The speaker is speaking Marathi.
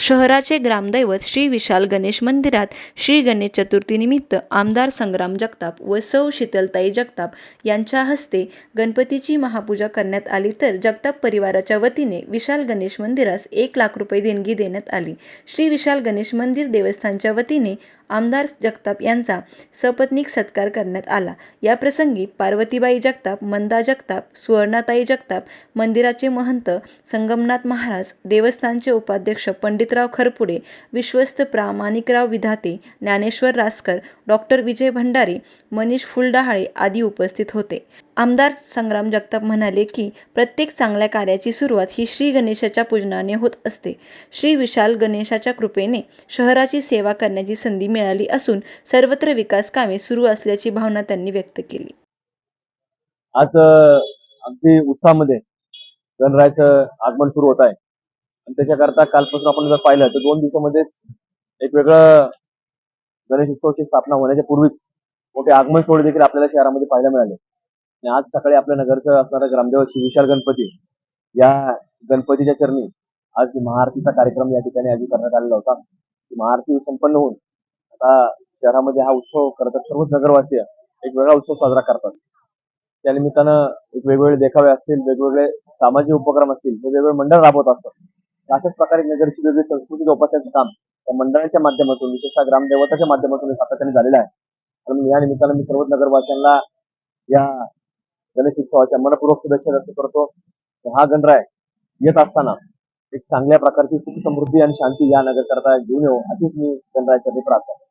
शहराचे ग्रामदैवत श्री विशाल गणेश मंदिरात श्री गणेश चतुर्थीनिमित्त आमदार संग्राम जगताप व सौ शीतलताई जगताप यांच्या हस्ते गणपतीची महापूजा करण्यात आली. तर जगताप परिवाराच्या वतीने विशाल गणेश मंदिरास एक लाख रुपये देणगी देण्यात आली. श्री विशाल गणेश मंदिर देवस्थानच्या वतीने आमदार जगताप यांचा सपत्नीक सत्कार करण्यात आला. याप्रसंगी पार्वतीबाई जगताप मंदा जगताप सुवर्णाताई जगताप मंदिराचे महंत संगमनाथ महाराज देवस्थानचे उपाध्यक्ष पंडित पंडितराव खरपुडे विश्वस्त प्रामाणिकराव विधाते ज्ञानेश्वर रासकर डॉक्टर विजय भंडारे मनीष फुलडहाळे आदी उपस्थित होते. आमदार संग्राम जगताप म्हणाले की प्रत्येक चांगल्या कार्याची सुरुवात ही श्री गणेशाच्या पूजनाने होत असते. श्री विशाल गणेशाच्या कृपेने शहराची सेवा करण्याची संधी मिळाली असून सर्वत्र विकास कामे सुरू असल्याची भावना त्यांनी व्यक्त केली. आज अगदी उत्साहामध्ये गणरायाचं आगमन सुरू होत आहे. आणि त्याच्याकरता कालपासून आपण जर पाहिलं तर दोन दिवसामध्येच एक वेगळं गणेश उत्सवाची स्थापना होण्याच्या पूर्वीच मोठे आगमन सोहळे देखील आपल्याला शहरामध्ये पाहायला मिळाले. आणि आज सकाळी आपल्या नगरचं असणारा ग्रामदेव श्री विशाल गणपती या गणपतीच्या चरणी आज महाआरतीचा कार्यक्रम या ठिकाणी आधी करण्यात आलेला होता. ती महाआरती संपन्न होऊन आता शहरामध्ये हा उत्सव खरं तर सर्वच नगरवासीय एक वेगळा उत्सव साजरा करतात. त्या निमित्तानं एक वेगवेगळे देखावे असतील वेगवेगळे सामाजिक उपक्रम असतील हे वेगवेगळे मंडळ राबवत असतात. अशाच प्रकारे नगरची वेगळी संस्कृती जोपासण्याचं काम त्या मंडळाच्या माध्यमातून विशेषतः ग्रामदेवताच्या माध्यमातून सातत्याने झालेलं आहे. म्हणून या निमित्तानं मी सर्वच नगरवासियांना या गणेश उत्सवाच्या मनपूर्वक शुभेच्छा व्यक्त करतो. हा गणराय येत असताना एक चांगल्या प्रकारची सुख समृद्धी आणि शांती या नगरकरता घेऊन येऊ अशीच मी गणरायाच्या प्रार्थना